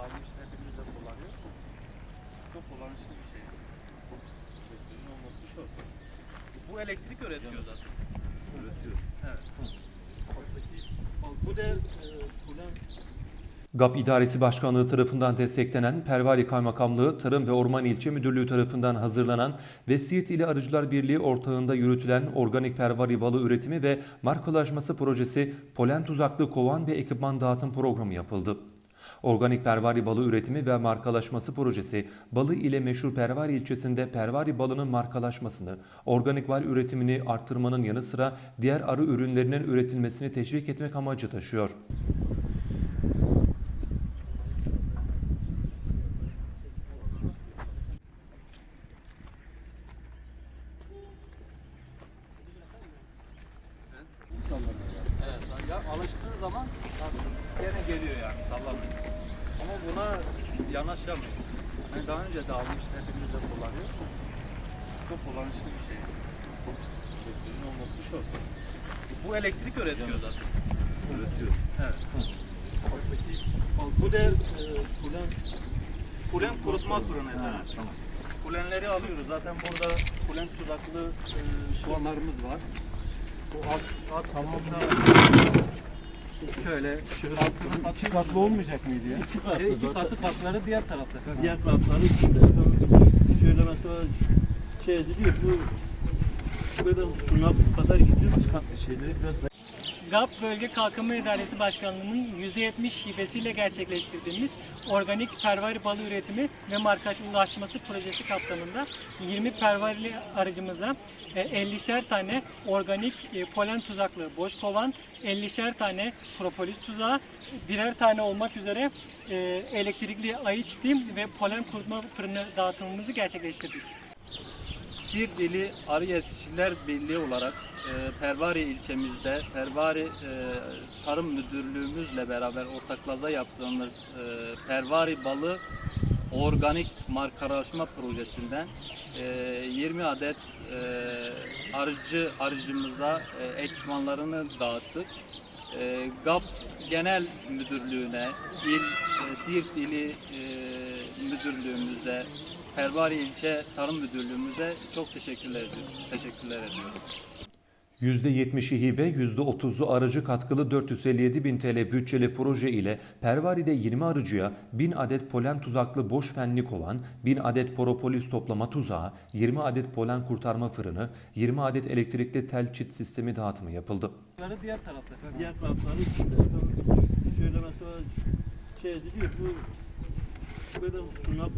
dağılmış hepimiz de kullanıyor. Çok kullanışlı bir şey. Elektriğin olması şart. Bu elektrik üretiyor zaten. Üretiyor. Evet. Bu da e, GAP İdaresi Başkanlığı tarafından desteklenen Pervari Kaymakamlığı Tarım ve Orman İlçe Müdürlüğü tarafından hazırlanan ve Siirt İli Arıcılar Birliği ortağında yürütülen organik pervari balı üretimi ve markalaşması projesi polen tuzaklı kovan ve ekipman dağıtım programı yapıldı. Organik pervari balı üretimi ve markalaşması projesi Balı ile meşhur Pervari ilçesinde pervari balının markalaşmasını, organik bal üretimini arttırmanın yanı sıra diğer arı ürünlerinin üretilmesini teşvik etmek amacı taşıyor. Evet. Ya alıştığı zaman gene geliyor yani sallamıyor. Ama buna yanaşamıyor. Yani daha önce de almış hepimiz de kullanıyor. Çok kullanışlı bir şey. elektriğin olması şart. Bu elektrik üretiyor zaten. Üretiyor. Evet. Bu da e, polen Kulen kurutma fırını efendim. Tamam. Kulenleri alıyoruz. Zaten burada kulen tuzaklı e, soğanlarımız var. Bu alt, alt tamam. Şöyle altını İki katlı olmayacak mıydı ya? İki katlı E, iki katı katları diğer tarafta. Diğer katları içinde. Şöyle mesela şey diyor bu böyle sunak kadar gidiyor. Şeyleri biraz GAP Bölge Kalkınma İdaresi Başkanlığı'nın %70 hibesiyle gerçekleştirdiğimiz organik pervari balı üretimi ve markalaşması projesi kapsamında 20 pervarili aracımıza e, 50'şer tane organik e, polen tuzaklı boş kovan, 50'şer tane propolis tuzağı, birer tane olmak üzere e, elektrikli ayı çiti ve polen kurutma fırını dağıtımımızı gerçekleştirdik. Siirt İli Arı Yetişçiler Birliği olarak e, Pervari ilçemizde Pervari e, Tarım Müdürlüğümüzle beraber ortaklaza yaptığımız e, Pervari balı organik markalaşma projesinden e, 20 adet e, arıcı arıcımıza e, ekipmanlarını dağıttık. E, GAP Genel Müdürlüğü'ne, il, e, Siirt İli e, Müdürlüğümüze, Pervari İlçe Tarım Müdürlüğümüze çok teşekkürler ediyoruz. Teşekkürler ediyoruz. %70'i hibe, %30'u aracı katkılı 457 bin TL bütçeli proje ile Pervari'de 20 arıcıya 1000 adet polen tuzaklı boş fenli kovan, 1000 adet propolis toplama tuzağı, 20 adet polen kurtarma fırını, 20 adet elektrikli tel çit sistemi dağıtımı yapıldı. Diğer tarafta. diğer katları içinde. Şöyle mesela şey diyor bu böyle sunak